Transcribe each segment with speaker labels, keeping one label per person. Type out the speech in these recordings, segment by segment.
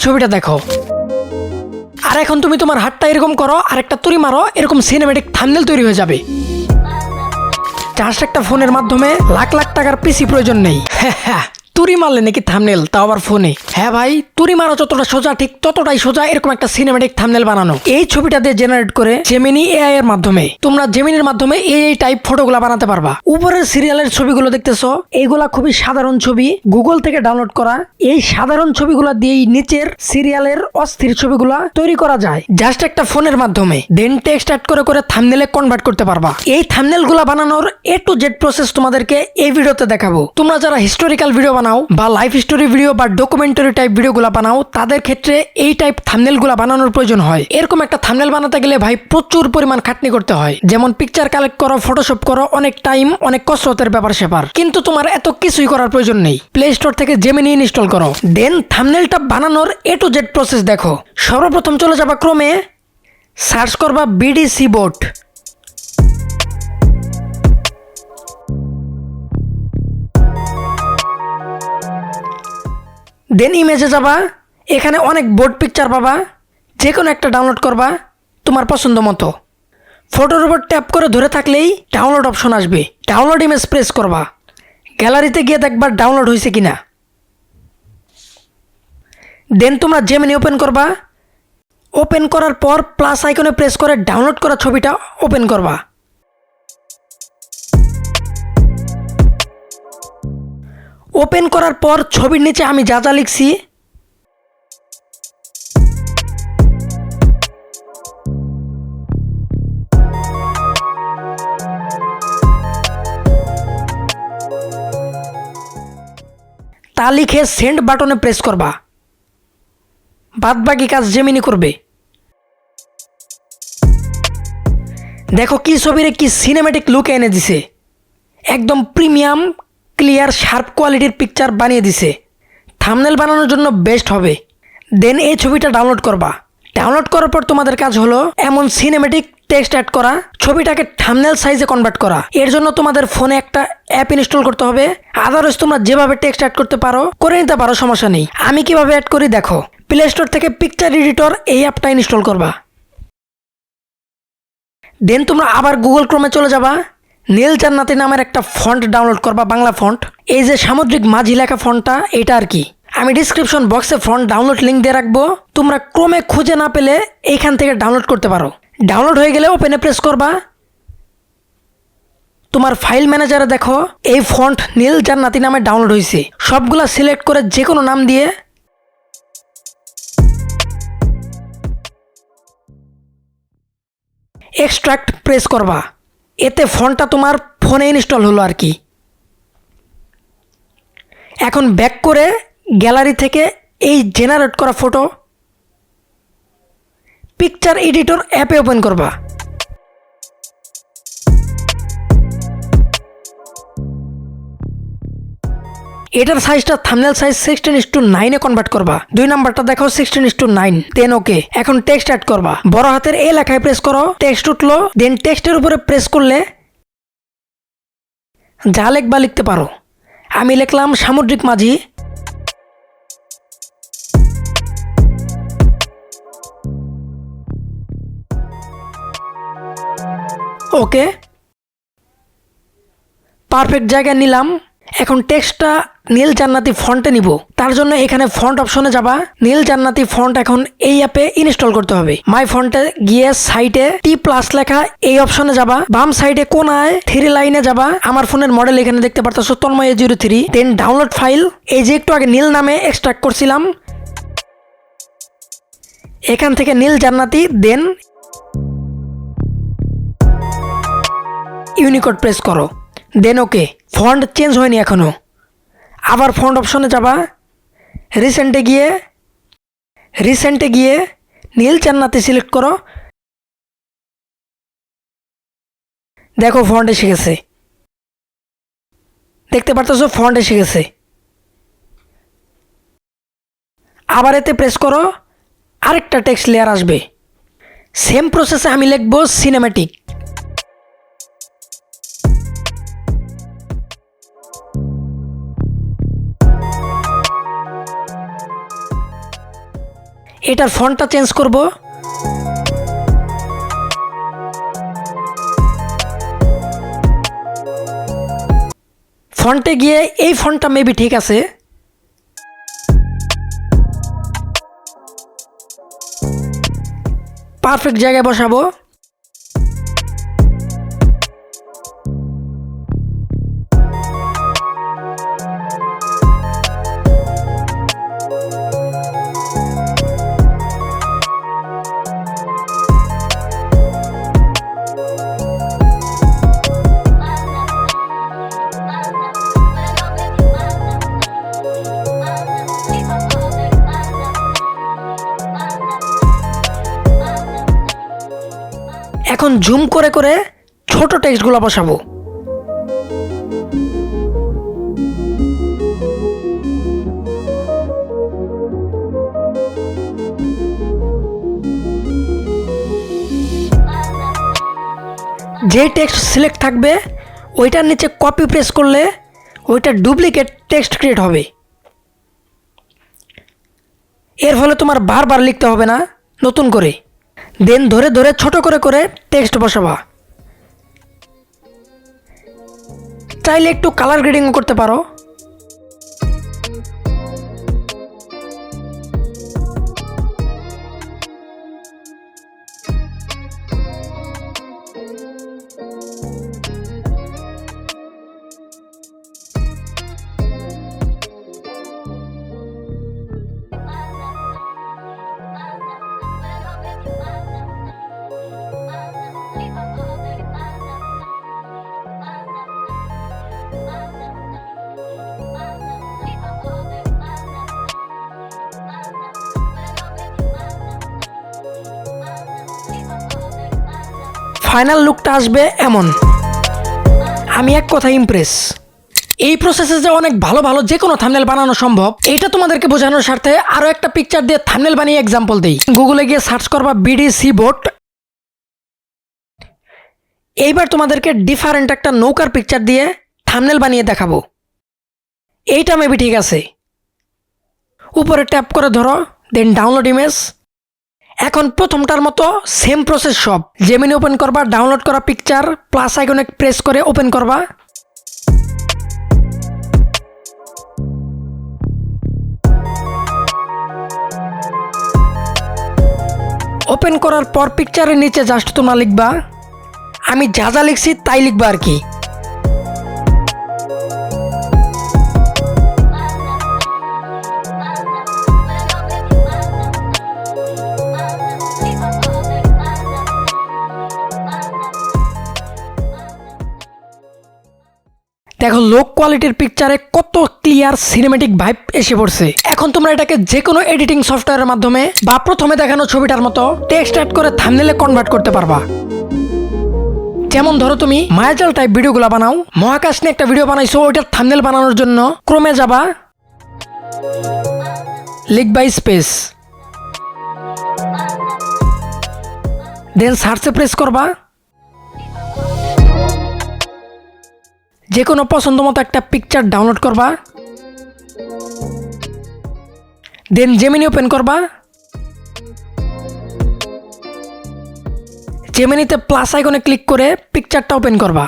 Speaker 1: ছবিটা দেখো। আর এখন তুমি তোমার হাতটা এরকম করো, আর একটা তুড়ি মারো, এরকম সিনেমেটিক থামনেল তৈরি হয়ে যাবে। জাস্ট একটা ফোনের মাধ্যমে লাখ লাখ টাকার পিসি প্রয়োজন নেই। হ্যাঁ হ্যাঁ তুরি মারলে নাকি থামনেল তাও আবার ফোনে হ্যাঁ ভাই তুরি মারা যতটা সোজা ঠিক ততটাই সোজা এরকম একটা সিনেমেটিক থামনেল বানানো। এই ছবিটা দিয়ে জেনারেট করে জেমিনি এআই এর মাধ্যমে। তোমরা জেমিনির মাধ্যমে এই এই টাইপ ফটোগুলো বানাতে পারবা। উপরের সিরিয়ালের ছবিগুলো দেখতেছো এইগুলা খুবই সাধারণ ছবি। গুগল থেকে ডাউনলোড করা। এই সাধারণ ছবিগুলো দিয়েই নিচের সিরিয়ালের অস্থির ছবিগুলা তৈরি করা যায়। জাস্ট একটা ফোনের মাধ্যমে। দেন টেক্সট অ্যাড করে করে থামনেলে কনভার্ট করতে পারবা। এই থামনেলগুলা বানানোর এ টু জেড প্রসেস তোমাদেরকে এই ভিডিওতে দেখাবো। তোমরা যারা হিস্টোরিক্যাল ভিডিও বানাও বা লাইফ স্টোরি ভিডিও বা ডকুমেন্টারি টাইপ ভিডিওগুলো বানাও, তাদের ক্ষেত্রে এই টাইপ থামনেলগুলা বানানোর প্রয়োজন হয়। এরকম একটা থামনেল বানাতে গেলে ভাই প্রচুর পরিমাণ খাটনি করতে হয়। যেমন পিকচার কালেক্ট করো ফটোশপ করো, অনেক টাইম অনেক কসরতের ব্যাপার স্যাপার। কিন্তু তোমার এত কিছুই করার প্রয়োজন নেই। প্লে স্টোর থেকে জেমিনি ইনস্টল করো। দেন থামনেলটা বানানোর এ টু জেড প্রসেস দেখো। সর্বপ্রথম চলে যাবা ক্রমে সার্চ করবা বিডিসি বোর্ড দেন ইমেজে যাবা, এখানে অনেক বোর্ড পিকচার পাবা যে কোনো একটা ডাউনলোড করবা তোমার পছন্দ মতো। ফটোর উপর ট্যাপ করে ধরে থাকলেই ডাউনলোড অপশন আসবে। ডাউনলোড ইমেজ প্রেস করবা। গ্যালারিতে গিয়ে দেখবা ডাউনলোড হয়েছে কিনা। দেন তোমরা জেমিনি ওপেন করবা। ওপেন করার পর প্লাস আইকনে প্রেস করে ডাউনলোড করা ছবিটা ওপেন করবা। ওপেন করার পর ছবির নিচে আমি যা যা লিখছি। তা লিখে সেন্ড বাটনে প্রেস করবা। বাদ বাকি কাজ জেমিনি করবে। দেখো কি ছবিরে কি সিনেমেটিক লুক এনে দিছে। একদম প্রিমিয়াম ক্লিয়ার শার্প কোয়ালিটির পিকচার বানিয়ে দিছে। থামনেল বানানোর জন্য বেস্ট হবে। দেন এই ছবিটা ডাউনলোড করবা। ডাউনলোড করার পর তোমাদের কাজ হলো এমন সিনেমেটিক টেক্সট অ্যাড করা, ছবিটাকে থামনেল সাইজে কনভার্ট করা। এর জন্য তোমাদের ফোনে একটা অ্যাপ ইনস্টল করতে হবে। আদারওয়াইজ তোমরা যেভাবে টেক্সট অ্যাড করতে পারো, করে নিতে পারো, সমস্যা নেই। আমি কীভাবে অ্যাড করি দেখো। প্লে স্টোর থেকে পিকচার এডিটর এই অ্যাপটা ইনস্টল করবা। দেন তোমরা আবার গুগল ক্রমে চলে যাবা। নীল জান্নাতি নামের একটা ফন্ট ডাউনলোড করবা, বাংলা ফন্ট। এই যে সামুদ্রিক মাঝি লেখা ফন্টটা, এটা আর কি। আমি ডিসক্রিপশন বক্সে ফন্ট ডাউনলোড লিঙ্ক দিয়ে রাখব। তোমরা ক্রমে খুঁজে না পেলে এইখান থেকে ডাউনলোড করতে পারো। ডাউনলোড হয়ে গেলে ওপেনে প্রেস করবা। তোমার ফাইল ম্যানেজারে দেখো, এই ফন্ট নীল জান্নাতি নামে ডাউনলোড হয়েছে সবগুলা সিলেক্ট করে যে কোনো নাম দিয়ে এক্সট্রাক্ট প্রেস করবা। এতে ফোনটা তোমার ফোনে ইনস্টল হলো আর কি। এখন ব্যাক করে গ্যালারি থেকে এই জেনারেট করা ফটো পিকচার এডিটর অ্যাপে ওপেন করবা। এটার সাইজটা thumbnail size sixteen is to নাইনে কনভার্ট করবা। দুই নাম্বারটা দেখো sixteen is to nine then okay এখন টেক্সট অ্যাড করবা। বড় হাতের এ লেখায় প্রেস করো টেক্সট উঠল দেন টেক্সটের উপরে প্রেস করলে যা লেখবা লিখতে পারো। আমি লিখলাম সামুদ্রিক মাঝি। ওকে পারফেক্ট জায়গায় নিলাম। এখন টেক্সটটা নীল জান্নাতি ফন্টে নিব। তার জন্য এখানে ফন্ট অপশনে যাবা। নীল জান্নাতি ফন্ট এখন এই অ্যাপে ইনস্টল করতে হবে। মাই ফন্টে গিয়ে সাইটে টি প্লাস লেখা এই অপশনে যাবা। বাম সাইডে কোনায় থ্রি লাইনে যাবা। আমার ফোনের মডেল এখানে দেখতে পারতেছো, Tanmay zero three then download file এই যে একটু আগে নীল নামে এক্সট্রাক্ট করছিলাম। এখান থেকে নীল জান্নাতি দেন ইউনিকোড প্রেস করো। দেন ওকে ফন্ট চেঞ্জ হয়নি এখনও। আবার ফন্ট অপশনে যাবা। রিসেন্টে গিয়ে রিসেন্টে গিয়ে নীল চান্নাতে সিলেক্ট করো। দেখো ফন্ট এসে গেছে। দেখতে পারতেছো ফন্ট এসে গেছে। আবার এতে প্রেস করো, আরেকটা টেক্সট লেয়ার আসবে। সেম প্রসেসে আমি লিখব সিনেমেটিক এটার ফন্টটা চেঞ্জ করব। ফন্টে গিয়ে এই ফন্টটা মেবি ঠিক আছে। পারফেক্ট জায়গায় বসাবো। এখন জুম করে করে ছোট টেক্সটগুলো বসাবো। যে টেক্সট সিলেক্ট থাকবে, ওইটার নিচে কপি প্রেস করলে ওইটার ডুপ্লিকেট টেক্সট ক্রিয়েট হবে। এর ফলে তোমার বারবার লিখতে হবে না, নতুন করে। দেন ধরে ধরে ছোট করে করে টেক্সট বসাবা। চাইলে একটু কালার গ্রেডিং করতে পারো। ফাইনাল লুকটা আসবে এমন। আমি এক কথা ইমপ্রেস এই প্রসেসে যে অনেক ভালো ভালো যে কোনো থামনেল বানানো সম্ভব এটা তোমাদেরকে বোঝানোর স্বার্থে আরও একটা পিকচার দিয়ে থামনেল বানিয়ে এক্সাম্পল দিই। গুগলে গিয়ে সার্চ করবা বিডিসি বোট এইবার তোমাদেরকে ডিফারেন্ট একটা নৌকার পিকচার দিয়ে থামনেল বানিয়ে দেখাবো। এইটা মেবি ঠিক আছে। উপরে ট্যাপ করে ধরো দেন ডাউনলোড ইমেজ এখন প্রথমটার মতো সেম প্রসেস সব। জেমিনি ওপেন করবা ডাউনলোড করা পিকচার প্লাস আইকনে প্রেস করে ওপেন করবা। ওপেন করার পর পিকচারের নিচে জাস্ট তোমরা লিখবা। আমি যা যা লিখছি তাই লিখবা আর কি। দেখো লো কোয়ালিটির পিকচারে কত ক্লিয়ার সিনেমেটিক ভাইব এসে পড়ছে। এখন তোমরা এটাকে যে কোনো এডিটিং সফটওয়্যারের মাধ্যমে বা প্রথমে দেখানো ছবিটার মতো টেক্সট অ্যাড করে থামনেলে কনভার্ট করতে পারবা। যেমন ধরো তুমি মায়াজাল টাইপ ভিডিওগুলো বানাও, মহাকাশ নিয়ে একটা ভিডিও বানাইছো, ওইটার থামনেল বানানোর জন্য ক্রমে যাবা। লিখবা স্পেস দেন সার্চে প্রেস করবা। যে কোনো পছন্দ মতো একটা পিকচার ডাউনলোড করবা। দেন জেমিনি ওপেন করবা। জেমিনিতে প্লাস আইকনে ক্লিক করে পিকচারটা ওপেন করবা।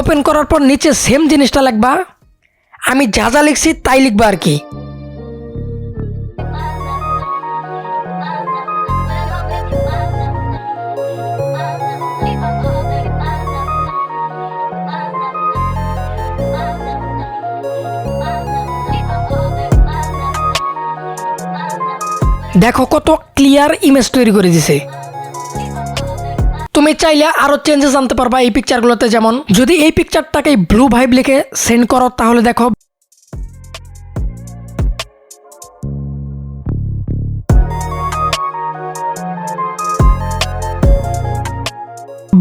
Speaker 1: ওপেন করার পর নিচে সেম জিনিসটা লিখবা। আমি যা যা লিখছি তাই লিখবা আর কি। দেখো কত ক্লিয়ার ইমেজ তৈরি করে দিছে। তুমি চাইলে আরও চেঞ্জেস আনতে পারবা এই পিকচারগুলোতে যেমন, যদি এই পিকচারটাকে ব্লু ভাইব লিখে সেন্ড করো, তাহলে দেখো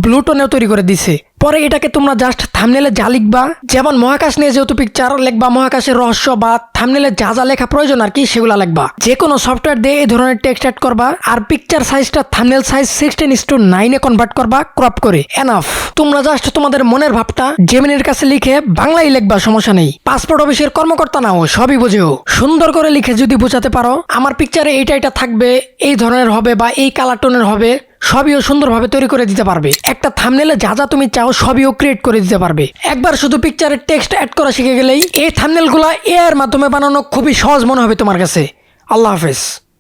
Speaker 1: ব্লু টোনেও তৈরি করে দিছে। পরে এটাকে তোমরা জাস্ট থামনেলে যা লিখবা, যেমন মহাকাশ নিয়ে যেহেতু পিকচার লিখবা মহাকাশের রহস্য বা থামনেলে যা যা লেখা প্রয়োজন আর কি, সেগুলা লিখবা। যে কোনো সফটওয়্যার দিয়ে এই ধরনের টেক্সট অ্যাড করবা, আর পিকচার সাইজটা thumbnail size sixteen is to নাইনে কনভার্ট করবা ক্রপ করে। এনাফ তোমরা জাস্ট তোমাদের মনের ভাবটা জেমিনের কাছে লিখে বাংলায় লিখবা, সমস্যা নেই। পাসপোর্ট অফিসের কর্মকর্তা নাও, সবই বোঝেও। সুন্দর করে লিখে যদি বোঝাতে পারো, আমার পিকচারে এইটা এটা থাকবে, এই ধরনের হবে বা এই কালার টোনের হবে সবইও সুন্দরভাবে তৈরি করে দিতে পারবে। একটা থামনেলে যা যা তুমি চাও সবইও ক্রিয়েট করে দিতে পারবে। একবার শুধু পিকচারের টেক্সট অ্যাড করা শিখে গেলেই এই থামনেলগুলো এআর মাধ্যমে বানানো খুবই সহজ মনে হবে তোমার কাছে। আল্লাহ হাফেজ।